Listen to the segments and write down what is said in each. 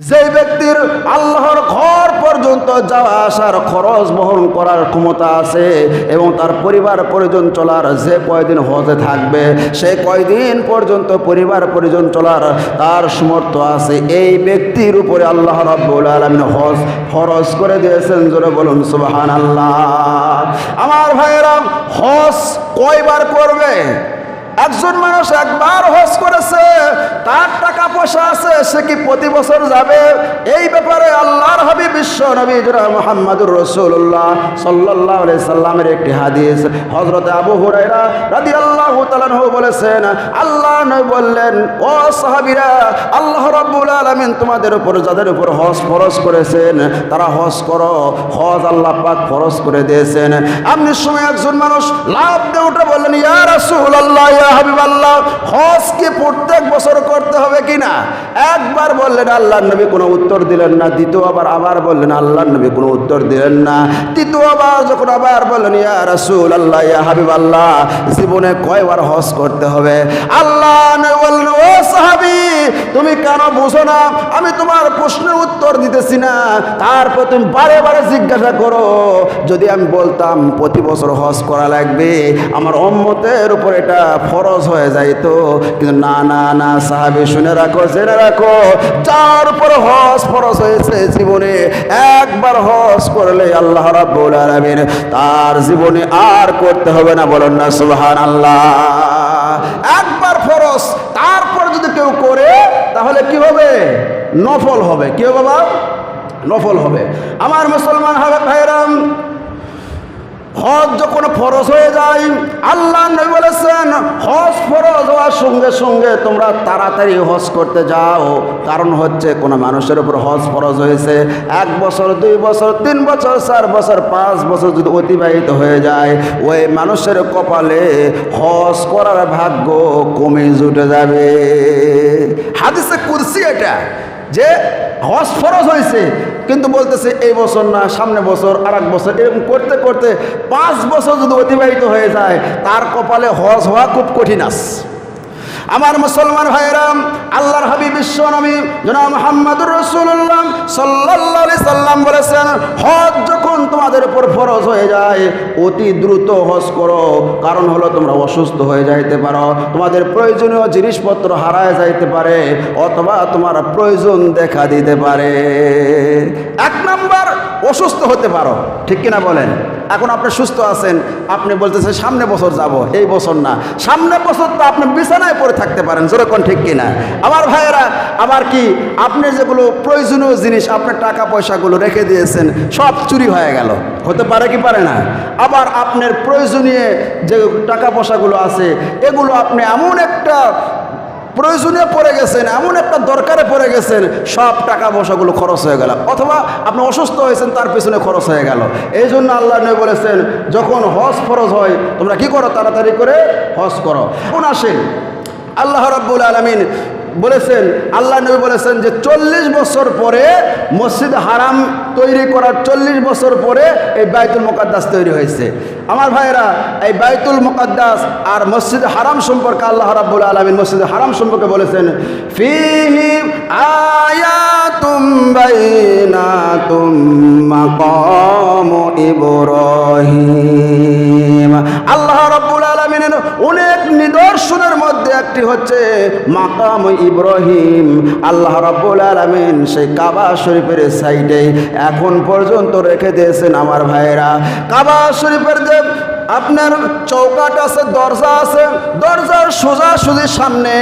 যে ব্যক্তির আল্লাহর ঘর পর্যন্ত যাওয়া আসার খরচ বহন করার ক্ষমতা আছে এবং তার পরিবার পরিজন চলার যে কয়দিন হজে থাকবে, সে কয়দিন পর্যন্ত পরিবার পরিজন চলার তার সমর্থ আছে। এই ব্যক্তির উপরে আল্লাহ রব্বুল আলমিন হজ, ফরজ করে দিয়েছেন, জোরে বলুন সুবাহান আল্লাহ আমার ভাইয়েরা, হজ কয়বার করবে? একজন মানুষ একবার হজ করেছে, তার টাকা পয়সা আছে, সে কি প্রতি বছর যাবে? এই ব্যাপারে আল্লাহর হাবি বিশ্ব নবী মোহাম্মদুর রসুল্লাহ সাল্লাহ সাল্লামের একটি হাদিস। হজরত আবু হুরাইরা রাদি আল্লাহ বলেছেন, আল্লাহ বললেন, ও সাহাবিরা, আল্লাহ রাব্বুল আলামিন তোমাদের উপর, যাদের উপর হজ ফরজ করেছেন, তারা হজ করো। হজ আল্লাহ পাক ফরজ করে দিয়েছেন। আপনি সময় একজন মানুষ লাভ দিয়ে উঠে বললেন, ইয়া রাসূল আল্লাহ ইয়া হাবিব আল্লাহ হজ কি প্রত্যেক বছর করতে হবে কিনা একবার বললেন আল্লাহ নবী কোনো উত্তর দিলেন না। দ্বিতীয়বার আবার বললেন আল্লাহ নবী কোনো উত্তর দিলেন না। তৃতীয়বার যখন আবার বললেন, ইয়া রাসূল আল্লাহ ইয়া হাবিব আল্লাহ জীবনে কয়বার হজ করতে হবে? আল্লাহ বললেন, ও সাহাবী, তুমি কেন বুঝো আমি তোমার প্রশ্নের উত্তর দিতেছি না। তারপর তুমি বারে বারে জিজ্ঞাসা করো, যদি আমি বলতাম প্রতি বছর হজ করা লাগবে, আমার অম্মতের উপর এটা ফরজ হয়ে যাইতো। কিন্তু না না না, সাহাবি শুনে রাখো, জেনে রাখো, যার উপর হজ ফরজ হয়েছে জীবনে, একবার হজ করলে আল্লাহ রাব্বুল আলামিন তার জীবনে আর করতে হবে না, বলুন না, সুবহানাল্লাহ। একবার ফরজ যদি কেউ করে, তাহলে কি হবে নফল হবে। কেউ বাবা? নফল হবে। আমার মুসলমান হবে ভাইরাম হজ যখন ফরজ হয়ে যায়, আল্লাহ বলেছেন, হজ ফরজ হওয়ার সঙ্গে সঙ্গে তোমরা তাড়াতাড়ি হজ করতে যাও। কারণ হচ্ছে কোনো মানুষের উপর হজ ফরজ হয়েছে। এক বছর, দুই বছর, তিন বছর, চার বছর, পাঁচ বছর যদি অতিবাহিত হয়ে যায়, ওই মানুষের কপালে হজ করার ভাগ্য কমে জুটে যাবে। হাদিসে কুরসি এটা, যে হজ ফরজ হয়েছে কিন্তু বলতেছে, এই বছর না, সামনে বছর আর বছর। এরকম করতে করতে পাঁচ বছর যদি অতিবাহিত হয়ে যায়, তার কপালে হজ হওয়া খুব কঠিন আস আমার মুসলমান ভাইরাম আল্লাহর হাবিব বিশ্ব নবী জনাব মোহাম্মদুর রসুল্লাম সাল্লাহ সাল্লাম বলেছেন, হজ যখন তোমাদের উপর ফরজ হয়ে যায়, অতি দ্রুত হজ করো। কারণ হলো তোমরা অসুস্থ হয়ে যাইতে পারো, তোমাদের প্রয়োজনীয় জিনিসপত্র হারায় যাইতে পারে, অথবা তোমার প্রয়োজন দেখা দিতে পারে। এক নাম্বার, অসুস্থ হতে পারো, ঠিক কিনা বলেন? এখন আপনি সুস্থ আছেন, আপনি বলতেছেন সামনে বছর যাব, এই বছর না। সামনে বছর তো আপনি বিছানায় পড়ে থাকতে পারেন যেরকম ঠিক কিনা? আমার ভাইয়েরা আবার কি, আপনি যেগুলো প্রয়োজনীয় জিনিস আপনার টাকা পয়সাগুলো রেখে দিয়েছেন, সব চুরি হয়ে গেল। হতে পারে কি পারে না? আবার আপনার প্রয়োজনীয় যে টাকা পয়সাগুলো আছে, এগুলো আপনি এমন একটা প্রয়োজনে পড়ে গেছেন, এমন একটা দরকারে পড়ে গেছেন, সব টাকা পয়সাগুলো খরচ হয়ে গেল। অথবা আপনি অসুস্থ হয়েছেন, তার পেছনে খরচ হয়ে গেল। এই জন্য আল্লাহ নয় বলেছেন, যখন হজ ফরজ হয়, তোমরা কি করো তাড়াতাড়ি করে হজ করো। এখন আসেন, আল্লাহ রব্বুল আলমিন বলেছেন, আল্লাহ নবী বলেছেন যে চল্লিশ বছর পরে মসজিদ হারাম তৈরি করার চল্লিশ বছর পরে এই বাইতুল মোকাদ্দাস তৈরি হয়েছে। আমার ভাইয়েরা, এই বাইতুল মোকাদ্দাস আর মসজিদ হারাম সম্পর্কে আল্লাহ রাব্বুল আলমিন মসজিদ হারাম সম্পর্কে বলেছেন, ফিহি বাইনাতুম মাকাম ইব্রাহিম। নিদর্শনের মধ্যে একটি হচ্ছে মাকাম ইব্রাহিম। আল্লাহ রাব্বুল আলামিন সেই কাবা শরীফের সাইডে এখন পর্যন্ত রেখে দিয়েছেন আমার ভাইয়েরা। কাবা শরীফের যে আপনার চৌকাট আছে, দরজা আছে। দরজার সোজা সোজাসুজি সামনে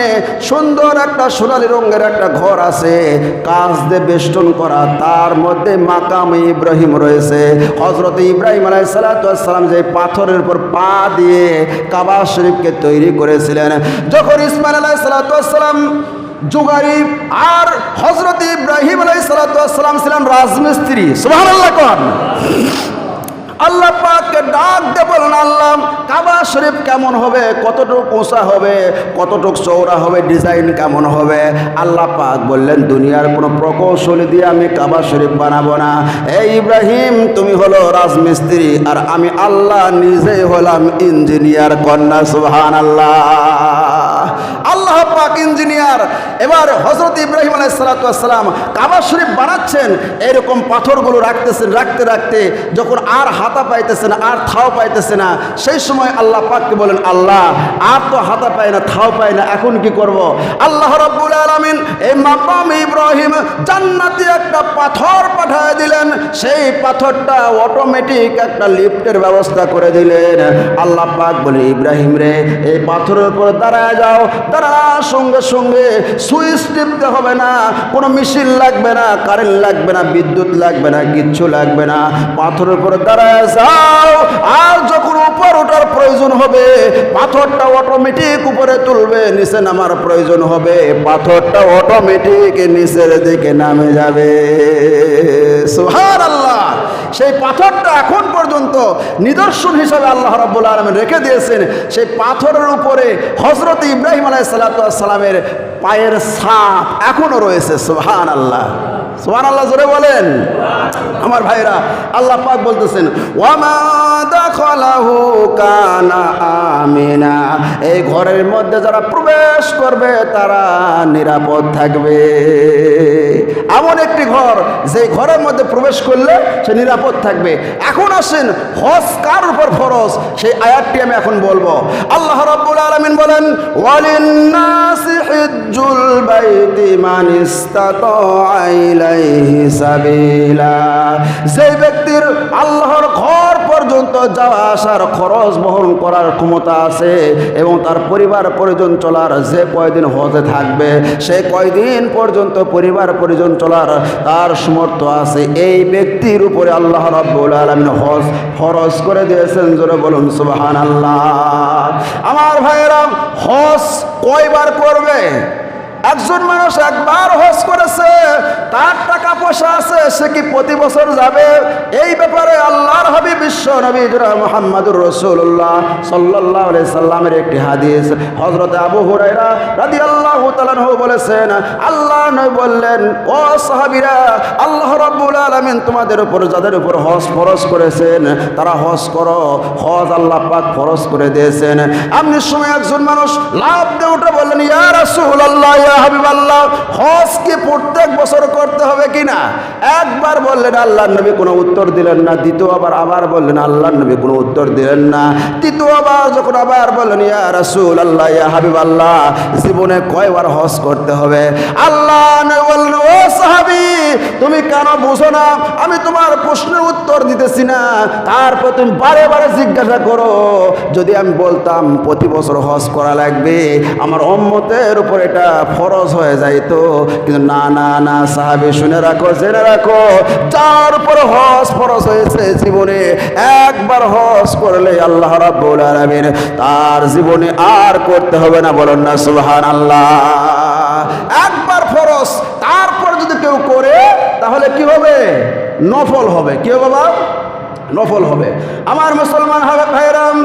সুন্দর একটা সোনালি রঙের একটা ঘর আছে। কাঁচ দিয়ে বেষ্টন করা, তার মধ্যে মাকাম ইব্রাহিম রয়েছে। হজরত ইব্রাহিম আলাই আলাইসালাম যে পাথরের উপর পা দিয়ে কাবা শরীফকে তৈরি করেছিলেন। যখন ইসমাইল আলাইসালাম যুগারি আর হজরত ইব্রাহিম আলাইসালাম ছিলেন রাজমিস্ত্রি সুবাহ কন। আল্লাহ পাককে ডাক দে বলেন, আল্লাহ, কাবা শরীফ কেমন হবে? কতটুক উঁচা হবে? কতটুক চৌড়া হবে? ডিজাইন কেমন হবে? আল্লাহ পাক বললেন, দুনিয়ার কোনো প্রকৌশলী দিয়ে আমি কাবা শরীফ বানাবো না। এই ইব্রাহিম, তুমি হলো রাজমিস্ত্রি, আর আমি আল্লাহ নিজেই হলাম ইঞ্জিনিয়ার কন্যা সুবহান আল্লাহ আল্লাহ পাক ইঞ্জিনিয়ার। এবার হজরত ইব্রাহিম আলাইসালাম কাবা শরীফ বানাচ্ছেন এরকম পাথরগুলো রাখতেছেন, রাখতে রাখতে যখন আর হাতা পাইতেছে না, আর থাও পাইতেছে না, সেই সময় আল্লাহ পাককে বলেন, আল্লাহ, আর তো হাতা পায় না, থাও পায় না, এখন কি করব? আল্লাহ রব্বুল আলমিন এই মাকাম ইব্রাহিম জান্নাতি একটা পাথর পাঠায় দিলেন। সেই পাথরটা অটোমেটিক একটা লিফটের ব্যবস্থা করে দিলেন। আল্লাহ পাক বলে, ইব্রাহিম রে, এই পাথরের উপর দাঁড়ায় যাও দাঁড়ার সঙ্গে সঙ্গে সুইচ টিপতে হবে না। কোনো মেশিন লাগবে না, কারেন্ট লাগবে না, বিদ্যুৎ লাগবে না, কিচ্ছু লাগবে না। পাথরের উপর দাঁড়ায় যাও। আর যখন উপর ওঠার প্রয়োজন হবে, পাথরটা অটোমেটিক উপরে তুলবে, নিচে নামার প্রয়োজন হবে। পাথরটা অটোমেটিক নিচের দিকে নামে যাবে। সুহার আল্লাহ সেই পাথরটা এখন পর্যন্ত নিদর্শন হিসাবে আল্লাহ রাব্বুল আলম রেখে দিয়েছেন। সেই পাথরের উপরে হজরত ইব্রাহিম আলাই সালাতামের পায়ের ছাপ এখনও রয়েছে সুহান আল্লাহ সোহান আল্লাহ জোরে বলেন। আমার ভাইরা, আল্লাহ পাক বলতেছেন আমিনা। এই ঘরের মধ্যে যারা প্রবেশ করবে, তারা নিরাপদ থাকবে। এমন একটি ঘর যে ঘরের মধ্যে প্রবেশ করলে সে নিরাপদ থাকবে। এখন আসেন, হজ কার উপর ফরজ? সেই আয়াতটি আমি এখন বলব। আল্লাহ রাব্বুল আলামিন বলেন, ওয়ালিন্নাসি হিজ্জুল বাইতি মান ইলাইহি সাবিলা। সেই ব্যক্তির আল্লাহর ঘর পর্যন্ত যাওয়া আসার খরচ বহন করার ক্ষমতা আছে এবং তার পরিবার পরিজন চলার যে কয়দিন হজে থাকবে, সে কয়দিন পর্যন্ত পরিবার পরিজন চলার তার সমর্থ আছে। এই ব্যক্তির উপরে আল্লাহ রব্বুল আলমিন হজ ফরজ করে দিয়েছেন, জোরে বলুন সুবাহান আল্লাহ আমার ভাইয়েরা, হজ কয়বার করবে? একজন মানুষ একবার হজ করেছে, তার টাকা পয়সা আছে, সে কি প্রতি বছর যাবে? এই ব্যাপারে আল্লাহর হাবি বিশ্ব নবী মোহাম্মদুর রসুল্লাহ সাল্লাহ সাল্লামের একটি হাদিস। হজরত আবু হুরাইরা রাদি আল্লাহ তালানহু বলেছেন, আল্লাহ নবী বললেন, ও সাহাবিরা, আল্লাহ রাব্বুল আলামিন তোমাদের উপর যাদের উপর হজ ফরজ করেছেন, তারা হজ করো। হজ আল্লাহ পাক ফরজ করে দিয়েছেন। এমনি সময় একজন মানুষ লাভ দিয়ে উঠে বললেন, ইয়া রাসূলুল্লাহ ইয়া হাবিবাল্লাহ, হজ কি প্রত্যেক বছর করতে হবে কিনা একবার বললেন নবী কোনো উত্তর দিলেন না। দ্বিতীয়বার আবার বললেন, আল্লাহর নবী কোনো উত্তর দিলেন না। তৃতীয়বার যখন আবার বললেন, ইয়া রাসূল আল্লাহ ইয়া হাবিব আল্লাহ জীবনে কয়বার হজ করতে হবে? আল্লাহ তুমি কেন বুঝো না? আমি তোমার প্রশ্নের উত্তর দিতেছি না। তারপর তুমি বারে বারে জিজ্ঞাসা করো, যদি আমি বলতাম প্রতি বছর হজ করা লাগবে, আমার অম্মতের উপর এটা ফরজ হয়ে যাইতো। কিন্তু না না না, সাহাবি শুনে রাখো, জেনে রাখো, যার উপর হজ ফরজ হয়েছে জীবনে, একবার হজ করলে আল্লাহ রাব্বুল আলামিন তার জীবনে আর করতে হবে না, বলুন না, সুবহানাল্লাহ। একবার ফরজ কেউ করে, তাহলে কি হবে। নফল হবে কেউ বাবা? নফল হবে। আমার মুসলমান হবে ভাইরাম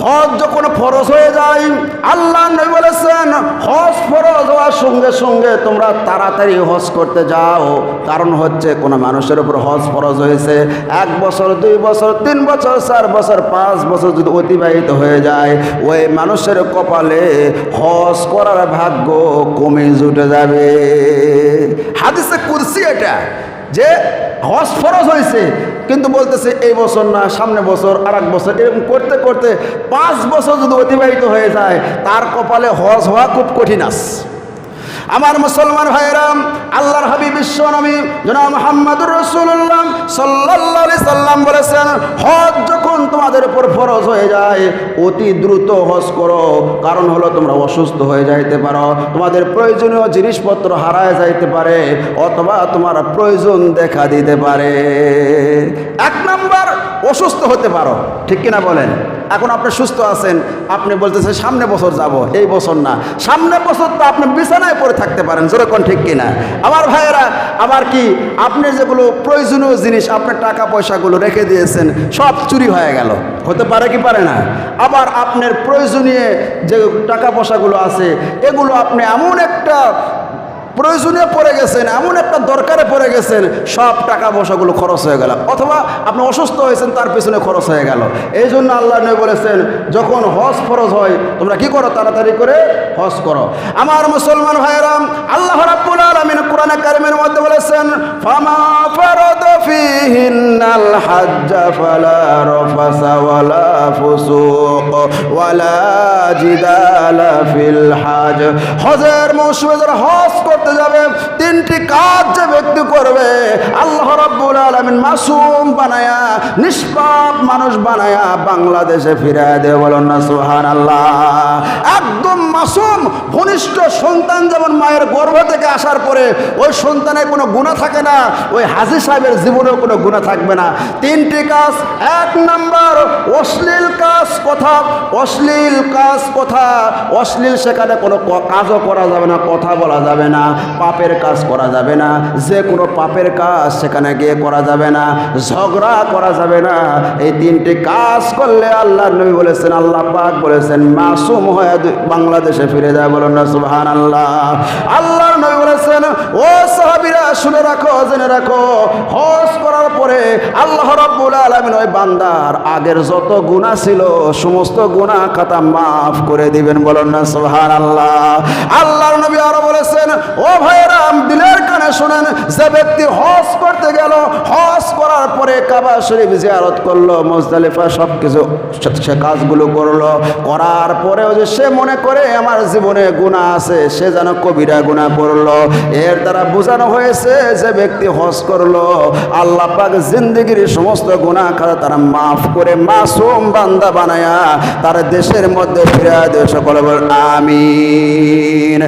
হজ যখন ফরজ হয়ে যায়, আল্লাহ নবী বলেছেন, হজ ফরজ হওয়ার সঙ্গে সঙ্গে তোমরা তাড়াতাড়ি হজ করতে যাও। কারণ হচ্ছে কোনো মানুষের উপর হজ ফরজ হয়েছে। এক বছর, দুই বছর, তিন বছর, চার বছর, পাঁচ বছর যদি অতিবাহিত হয়ে যায়, ওই মানুষের কপালে হজ করার ভাগ্য কমে জুটে যাবে। হাদিসে কুরসি এটা। যে হজ ফরজ হয়েছে, কিন্তু বলতেছে এই বছর না, সামনে বছর আর এক বছর, এরকম করতে করতে পাঁচ বছর যদি অতিবাহিত হয়ে যায়, তার কপালে হজ হওয়া খুব কঠিন আস আমার মুসলমান ভাইরাম আল্লাহর হাবি বিশ্ব নবী জনাব মোহাম্মদুর রসুল্লাম সাল্লাহ সাল্লাম বলেছেন, হজ যখন তোমাদের উপর ফরজ হয়ে যায়, অতি দ্রুত হস করো। কারণ হলো তোমরা অসুস্থ হয়ে যাইতে পারো। তোমাদের প্রয়োজনীয় জিনিসপত্র হারায় যাইতে পারে, অথবা তোমার প্রয়োজন দেখা দিতে পারে। এক নাম্বার, অসুস্থ হতে পারো। ঠিক কিনা বলেন? এখন আপনি সুস্থ আছেন, আপনি বলতেছেন সামনে বছর যাব, এই বছর না। সামনে বছর তো আপনি বিছানায় পড়ে থাকতে পারেন, যেরকম ঠিক কিনা। আমার ভাইয়েরা আবার কি, আপনি যেগুলো প্রয়োজনীয় জিনিস, আপনার টাকা পয়সাগুলো রেখে দিয়েছেন, সব চুরি হয়ে গেল। হতে পারে কি পারে না? আবার আপনার প্রয়োজনীয় যে টাকা পয়সাগুলো আছে, এগুলো আপনি এমন একটা প্রয়োজনে পড়ে গেছেন, এমন একটা দরকারে পড়ে গেছেন, সব টাকা পয়সাগুলো খরচ হয়ে গেল। অথবা আপনি অসুস্থ হয়েছেন, তার পেছনে খরচ হয়ে গেল। এই জন্য আল্লাহ নবী বলেছেন, যখন হজ ফরজ হয়, তোমরা কি করো, তাড়াতাড়ি করে হজ করো। আমার মুসলমান ভাইরাম আল্লাহ রাব্বুল আলামিন কোরআনে কারিমের মধ্যে বলেছেন, ফামা ফারাদ ফিহিন্নাল হাজ্জ ফালা রাফাসা ওয়ালা ফুসুক ওয়ালা জিদালা ফিল হাজ। হজের মৌসুমে যারা হজ করতে যাবে, তিনটি কাজ যে ব্যক্তি করবে, আল্লাহ রাব্বুল আলামিন মাসুম বানায়া, নিষ্পাপ মানুষ বানায়া বাংলাদেশে ফিরায় দেবে। বলেন না, সুবহানাল্লাহ। একদম মাসুম, ঘনিষ্ঠ সন্তান যেমন মায়ের গর্ভ থেকে আসার পরে ওই সন্তানের কোনো গুণা থাকে না, ওই হাজি সাহেবের জীবনেও কোনো গুণা থাকবে না। তিনটি কাজ, এক নাম্বার, অশ্লীল কথা, অশ্লীল কাজ কথা, অশ্লীল সেখানে কোনো কাজও করা যাবে না, কথা বলা যাবে না, পাপের কাজ করা যাবে না, যে কোনো পাপের কাজ সেখানে গিয়ে করা যাবে না, ঝগড়া করা যাবে না। এই তিনটি কাজ করলে আল্লাহ নবী বলেছেন, আল্লাহ পাক বলেছেন, মাসুম হয়ে বাংলাদেশে ফিরে যায় বলুন না সুহান আল্লাহ আল্লাহর নবী ও সাহাবীরা, শুনে রাখো, জেনে রাখো। হজ করার পরে আল্লাহ রাব্বুল আলামিন ওই বান্দার আগের যত গুনাহ ছিল, সমস্ত গুনাহ খাতা মাফ করে দিবেন। বলুন না, সুবহানাল্লাহ। আল্লাহর নবী আরও বলেছেন, ও ভাইরাম দিলের কানে শুনেন, যে ব্যক্তি হজ করতে গেল, হজ করার পরে কাবা শরীফ জিয়ারত করল, মুজদালিফা সব কিছু সে কাজগুলো করল। করার পরেও যে সে মনে করে, আমার জীবনে গুণা আছে, সে যেন কবিরা গুণা করল। এর দ্বারা বোঝানো হয়েছে যে ব্যক্তি হজ করল, আল্লাহ পাক জিন্দগির সমস্ত গুণা খাতা তারা মাফ করে মাসুম বান্দা বানায়া তার দেশের মধ্যে ফিরে দেশ সকল আমিন।